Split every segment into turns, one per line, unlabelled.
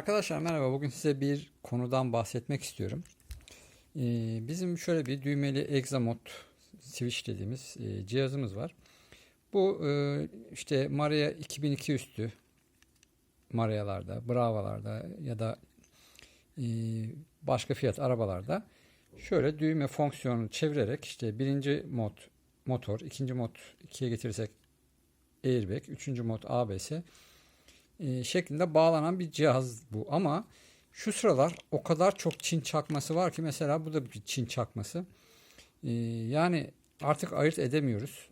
Arkadaşlar merhaba. Bugün size bir konudan bahsetmek istiyorum. Ee, bizim şöyle bir düğmeli Examod switch dediğimiz e, cihazımız var. Bu e, işte Maria 2002 üstü Maria'larda, Brava'larda ya da e, başka fiyat arabalarda şöyle düğme fonksiyonunu çevirerek işte birinci mod motor, ikinci mod 2'ye getirirsek airbag, üçüncü mod ABS e, şeklinde bağlanan bir cihaz bu. Ama şu sıralar o kadar çok Çin çakması var ki mesela bu da bir Çin çakması. E, yani artık ayırt edemiyoruz.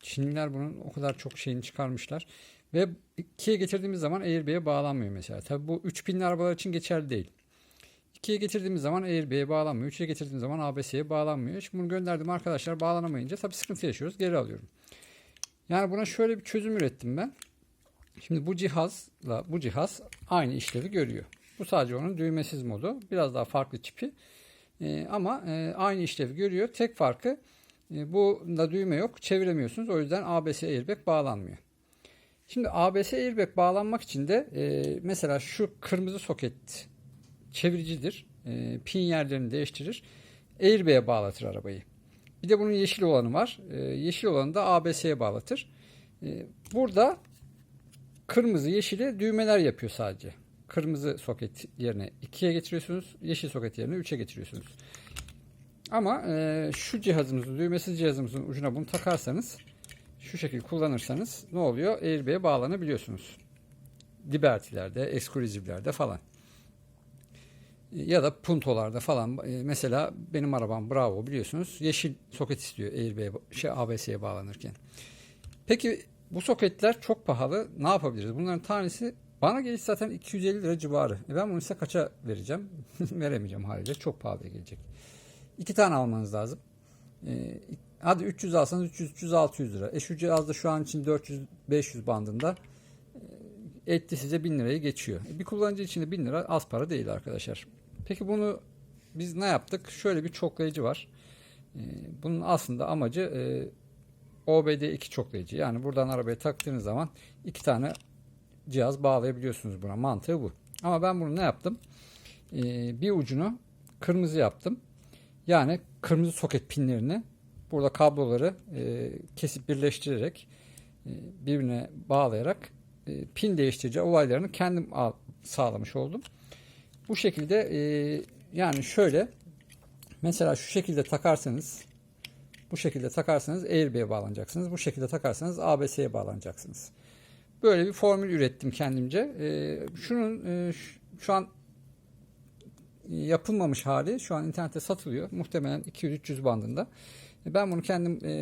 Çinliler bunun o kadar çok şeyini çıkarmışlar. Ve ikiye getirdiğimiz zaman airbag'e bağlanmıyor mesela. Tabi bu 3000'li arabalar için geçerli değil. 2'ye getirdiğimiz zaman airbag'e bağlanmıyor. 3'e getirdiğimiz zaman ABS'ye bağlanmıyor. Şimdi bunu gönderdim arkadaşlar bağlanamayınca tabi sıkıntı yaşıyoruz. Geri alıyorum. Yani buna şöyle bir çözüm ürettim ben. Şimdi bu cihazla bu cihaz aynı işlevi görüyor. Bu sadece onun düğmesiz modu. Biraz daha farklı çipi. Ee, ama e, aynı işlevi görüyor. Tek farkı e, bunda düğme yok. Çeviremiyorsunuz. O yüzden ABS airbag bağlanmıyor. Şimdi ABS airbag bağlanmak için de e, mesela şu kırmızı soket çeviricidir. E, pin yerlerini değiştirir. Airbag'e bağlatır arabayı. Bir de bunun yeşil olanı var. E, yeşil olanı da ABS'ye bağlatır. E, burada kırmızı yeşili düğmeler yapıyor sadece. Kırmızı soket yerine 2'ye getiriyorsunuz. Yeşil soket yerine 3'e getiriyorsunuz. Ama e, şu cihazımızın, düğmesiz cihazımızın ucuna bunu takarsanız şu şekilde kullanırsanız ne oluyor? Airbag'e bağlanabiliyorsunuz. Liberty'lerde, Exclusive'lerde falan. Ya da Punto'larda falan. E, mesela benim arabam Bravo biliyorsunuz. Yeşil soket istiyor Airbag'e, şey ABS'ye bağlanırken. Peki bu soketler çok pahalı. Ne yapabiliriz? Bunların tanesi bana geliş zaten 250 lira civarı. E ben bunu size kaça vereceğim? Veremeyeceğim haliyle. Çok pahalıya gelecek. İki tane almanız lazım. E, hadi 300 alsanız 300, 300, 600 lira. E şu cihazda şu an için 400-500 bandında e, etti size 1000 lirayı geçiyor. E, bir kullanıcı için de 1000 lira az para değil arkadaşlar. Peki bunu biz ne yaptık? Şöyle bir çoklayıcı var. E, bunun aslında amacı OBD2 çoklayıcı. Yani buradan arabaya taktığınız zaman iki tane cihaz bağlayabiliyorsunuz buna. Mantığı bu. Ama ben bunu ne yaptım? Ee, bir ucunu kırmızı yaptım. Yani kırmızı soket pinlerini burada kabloları e, kesip birleştirerek e, birbirine bağlayarak e, pin değiştirici olaylarını kendim sağlamış oldum. Bu şekilde e, yani şöyle mesela şu şekilde takarsanız bu şekilde takarsanız airbag'e bağlanacaksınız. Bu şekilde takarsanız ABS'ye bağlanacaksınız. Böyle bir formül ürettim kendimce. Ee, şunun e, şu an yapılmamış hali şu an internette satılıyor. Muhtemelen 200-300 bandında. E, ben bunu kendim e,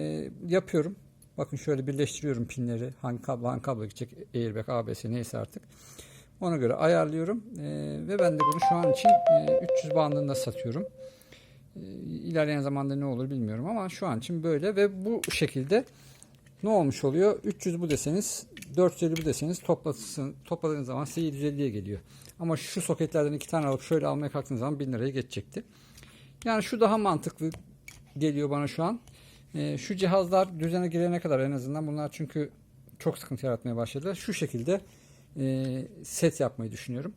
yapıyorum. Bakın şöyle birleştiriyorum pinleri. Hangi kablo hangi kablo gidecek airbag, ABS neyse artık. Ona göre ayarlıyorum. ve ben de bunu şu an için 300 bandında satıyorum. İlerleyen zamanda ne olur bilmiyorum ama şu an için böyle ve bu şekilde ne olmuş oluyor? 300 bu deseniz 450 bu deseniz toplasın, topladığınız zaman size 750'ye geliyor. Ama şu soketlerden iki tane alıp şöyle almaya kalktığınız zaman 1000 liraya geçecekti. Yani şu daha mantıklı geliyor bana şu an. E, şu cihazlar düzene girene kadar en azından bunlar çünkü çok sıkıntı yaratmaya başladı. Şu şekilde e, set yapmayı düşünüyorum.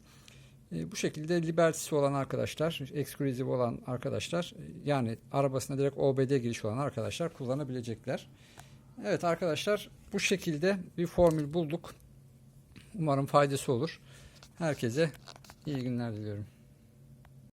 E, bu şekilde Liberty'si olan arkadaşlar, Exclusive olan arkadaşlar yani arabasına direkt OBD giriş olan arkadaşlar kullanabilecekler. Evet arkadaşlar bu şekilde bir formül bulduk. Umarım faydası olur. Herkese iyi günler diliyorum.